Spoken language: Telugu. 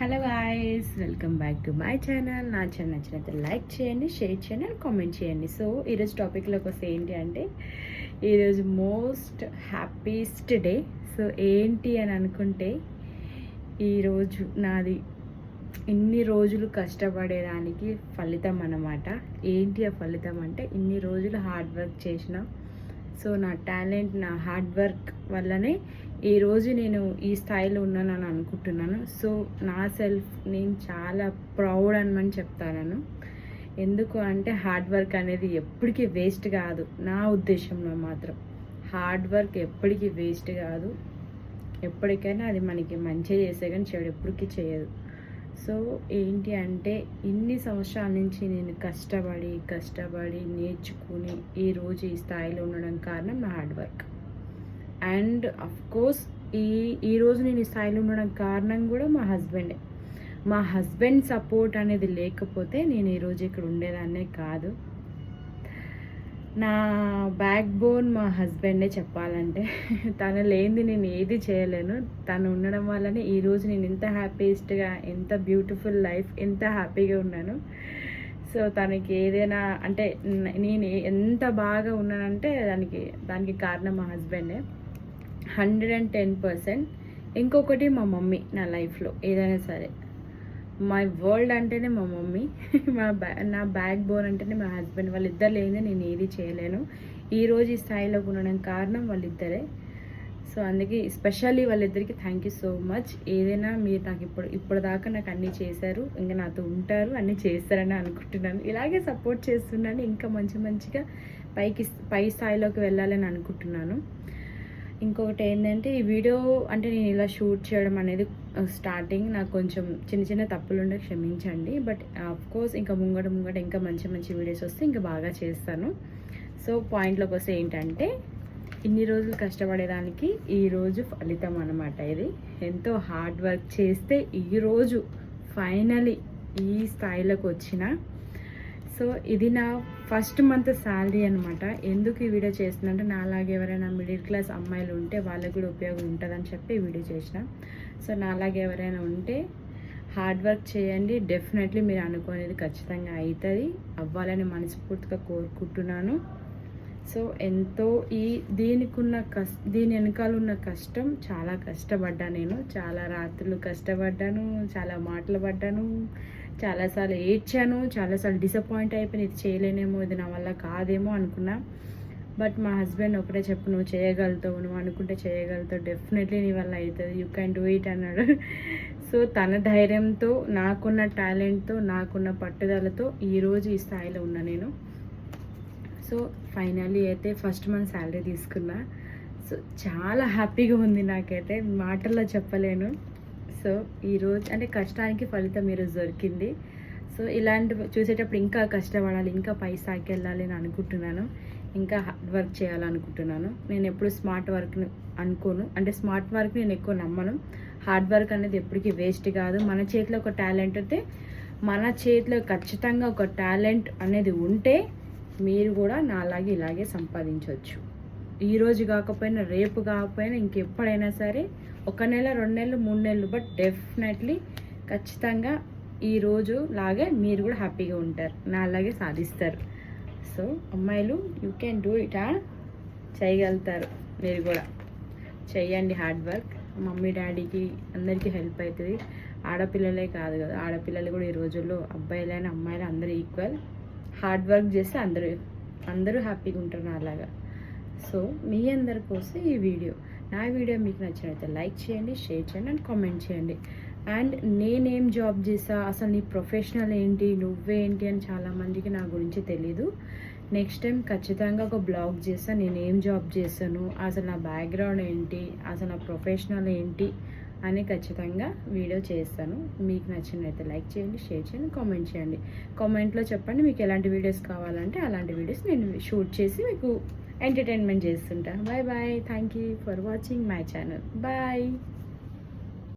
Hello guys welcome back to my channel నా ఛానల్ నచ్చినట్టు లైక్ చేయండి షేర్ చేయండి అండ్ కామెంట్ చేయండి. సో ఈరోజు టాపిక్లోకి వస్తే ఏంటి అంటే ఈరోజు మోస్ట్ హ్యాపీస్ట్ డే సో ఏంటి అని అనుకుంటే ఈరోజు నాది ఇన్ని రోజులు కష్టపడేదానికి ఫలితం అన్నమాట. ఏంటి ఆ ఫలితం అంటే ఇన్ని రోజులు హార్డ్ వర్క్ చేసిన. సో నా టాలెంట్ నా హార్డ్ వర్క్ వల్లనే ఈరోజు నేను ఈ స్థాయిలో ఉన్నానని అనుకుంటున్నాను. సో నా సెల్ఫ్ నేను చాలా ప్రౌడ్ అనమని చెప్తాను ఎందుకు అంటే హార్డ్ వర్క్ అనేది ఎప్పటికీ వేస్ట్ కాదు. నా ఉద్దేశంలో మాత్రం. హార్డ్ వర్క్ ఎప్పటికీ వేస్ట్ కాదు. ఎప్పటికైనా అది మనకి మంచి చేసే కానీ చెడు ఎప్పటికీ చేయదు. సో ఏంటి అంటే ఇన్ని సంవత్సరాల నుంచి నేను కష్టపడి కష్టపడి నేర్చుకుని ఈరోజు ఈ స్థాయిలో ఉండడం కారణం నా hard work. And of course ఈ ఈరోజు నేను ఈ స్థాయిలో ఉండడం కారణం కూడా మా హస్బెండే. మా హస్బెండ్ సపోర్ట్ అనేది లేకపోతే నేను ఈరోజు ఇక్కడ ఉండేదాన్నే కాదు. నా బ్యాక్ బోన్ మా హస్బెండే చెప్పాలంటే తను లేనిది నేను ఏది చేయలేను. తను ఉండడం వల్లనే ఈరోజు నేను ఎంత హ్యాపీయెస్ట్గా ఎంత బ్యూటిఫుల్ లైఫ్ ఎంత హ్యాపీగా ఉన్నాను. సో తనకి ఏదైనా అంటే నేను ఎంత బాగా ఉన్నానంటే దానికి దానికి కారణం మా హస్బెండే. Hundred and ten percent. ఇంకొకటి మా మమ్మీ నా లైఫ్లో ఏదైనా సరే. మై వరల్డ్ అంటేనే మా మమ్మీ. మా బ్యా నా బ్యాక్ బోన్ అంటేనే మా హస్బెండ్. వాళ్ళిద్దరు లేనిదే నేను ఏది చేయలేను. ఈరోజు ఈ స్థాయిలోకి ఉండడం కారణం వాళ్ళిద్దరే. సో అందుకే స్పెషల్లీ వాళ్ళిద్దరికి థ్యాంక్ యూ సో మచ్. ఏదైనా మీరు నాకు ఇప్పుడు ఇప్పుడు దాకా నాకు అన్నీ చేశారు ఇంకా నాతో ఉంటారు అన్నీ చేస్తారని అనుకుంటున్నాను. ఇలాగే సపోర్ట్ చేస్తున్నాను ఇంకా మంచి మంచిగా పైకి పై స్థాయిలోకి వెళ్ళాలని అనుకుంటున్నాను. ఇంకొకటి ఏంటంటే ఈ వీడియో అంటే నేను ఇలా షూట్ చేయడం అనేది స్టార్టింగ్ నాకు కొంచెం చిన్న చిన్న తప్పులు ఉండే క్షమించండి. బట్ కోర్స్ ఇంకా ముంగట ముంగట ఇంకా మంచి మంచి వీడియోస్ వస్తే ఇంకా బాగా చేస్తాను. సో పాయింట్లోకి వస్తే ఏంటంటే ఇన్ని రోజులు కష్టపడేదానికి ఈరోజు ఫలితం అనమాట ఇది. ఎంతో హార్డ్ వర్క్ చేస్తే ఈరోజు ఫైనలీ ఈ స్థాయిలోకి వచ్చిన. సో ఇది నా ఫస్ట్ మంత్ శాలరీ అనమాట ఎందుకు ఈ వీడియో చేస్తుందంటే నాలాగే ఎవరైనా మిడిల్ క్లాస్ అమ్మాయిలు ఉంటే వాళ్ళకి కూడా ఉపయోగం ఉంటుందని చెప్పి ఈ వీడియో చేసిన. సో నాలాగే ఎవరైనా ఉంటే హార్డ్ వర్క్ చేయండి. డెఫినెట్లీ మీరు అనుకునేది ఖచ్చితంగా అవుతుంది అవ్వాలని మనస్ఫూర్తిగా కోరుకుంటున్నాను. సో ఎంతో ఈ దీనికున్న కష్ దీని వెనకాల ఉన్న కష్టం చాలా కష్టపడ్డా నేను. చాలా రాత్రులు కష్టపడ్డాను. చాలా మాటలు పడ్డాను. చాలాసార్లు ఏడ్చాను చాలాసార్లు డిసప్పాయింట్ అయిపోయి ఇది చేయలేనేమో ఇది నా వల్ల కాదేమో అనుకున్నా. బట్ మా హస్బెండ్ ఒకటే చెప్పు నువ్వు చేయగలుగుతావు నువ్వు అనుకుంటే చేయగలుగుతావు డెఫినెట్లీ నీ వల్ల అవుతుంది యూ క్యాన్ డూ ఇట్ అన్నాడు. సో తన ధైర్యంతో నాకున్న టాలెంట్తో నాకున్న పట్టుదలతో ఈరోజు ఈ స్థాయిలో ఉన్నా నేను. సో ఫైనల్లీ అయితే ఫస్ట్ మంత్ శాలరీ తీసుకున్నా. సో చాలా హ్యాపీగా ఉంది నాకైతే మాటల్లో చెప్పలేను. సో ఈరోజు అంటే కష్టానికి ఫలితం ఈరోజు దొరికింది. సో ఇలాంటి చూసేటప్పుడు ఇంకా కష్టపడాలి ఇంకా పైసాకి వెళ్ళాలి అని అనుకుంటున్నాను. ఇంకా హార్డ్ వర్క్ చేయాలనుకుంటున్నాను. నేను ఎప్పుడు స్మార్ట్ వర్క్ను అనుకోను. అంటే స్మార్ట్ వర్క్ నేను ఎక్కువ నమ్మను. హార్డ్ వర్క్ అనేది ఎప్పటికీ వేస్ట్ కాదు. మన చేతిలో ఒక టాలెంట్ అయితే మన చేతిలో ఖచ్చితంగా ఒక టాలెంట్ అనేది ఉంటే మీరు కూడా నాలాగే ఇలాగే సంపాదించవచ్చు. ఈరోజు కాకపోయినా రేపు కాకపోయినా ఇంకెప్పుడైనా సరే ఒక నెల రెండు నెలలు మూడు నెలలు బట్ డెఫినెట్లీ ఖచ్చితంగా ఈరోజు లాగే మీరు కూడా హ్యాపీగా ఉంటారు. నా అలాగే సాధిస్తారు. సో అమ్మాయిలు యూ కెన్ డూ ఇట్ ఆ చేయగలుగుతారు మీరు కూడా. చెయ్యండి హార్డ్ వర్క్ మమ్మీ డాడీకి అందరికీ హెల్ప్ అవుతుంది. ఆడపిల్లలే కాదు కదా. ఆడపిల్లలు కూడా ఈ రోజుల్లో అబ్బాయిలైన అమ్మాయిలు అందరూ ఈక్వల్ హార్డ్ వర్క్ చేస్తే అందరూ అందరూ హ్యాపీగా ఉంటారు అలాగా సో మీ అందరి కోసం ఈ వీడియో. నా వీడియో మీకు నచ్చినట్లయితే లైక్ చేయండి షేర్ చేయండి అండ్ కామెంట్ చేయండి. అండ్ నేనేం జాబ్ చేసా అసలు నీ ప్రొఫెషనల్ ఏంటి? నువ్వేంటి? అని చాలామందికి నా గురించి తెలీదు. నెక్స్ట్ టైం ఖచ్చితంగా ఒక బ్లాగ్ చేస్తాను నేను ఏం జాబ్ చేశాను అసలు నా బ్యాక్గ్రౌండ్ ఏంటి అసలు నా ప్రొఫెషనల్ ఏంటి అని ఖచ్చితంగా వీడియో చేస్తాను. మీకు నచ్చినట్లయితే లైక్ చేయండి షేర్ చేయండి కామెంట్ చేయండి. కామెంట్లో చెప్పండి మీకు ఎలాంటి వీడియోస్ కావాలంటే అలాంటి వీడియోస్ నేను షూట్ చేసి మీకు ఎంటర్టైన్మెంట్ చేస్తుంటా. Bye bye thank you for watching my channel bye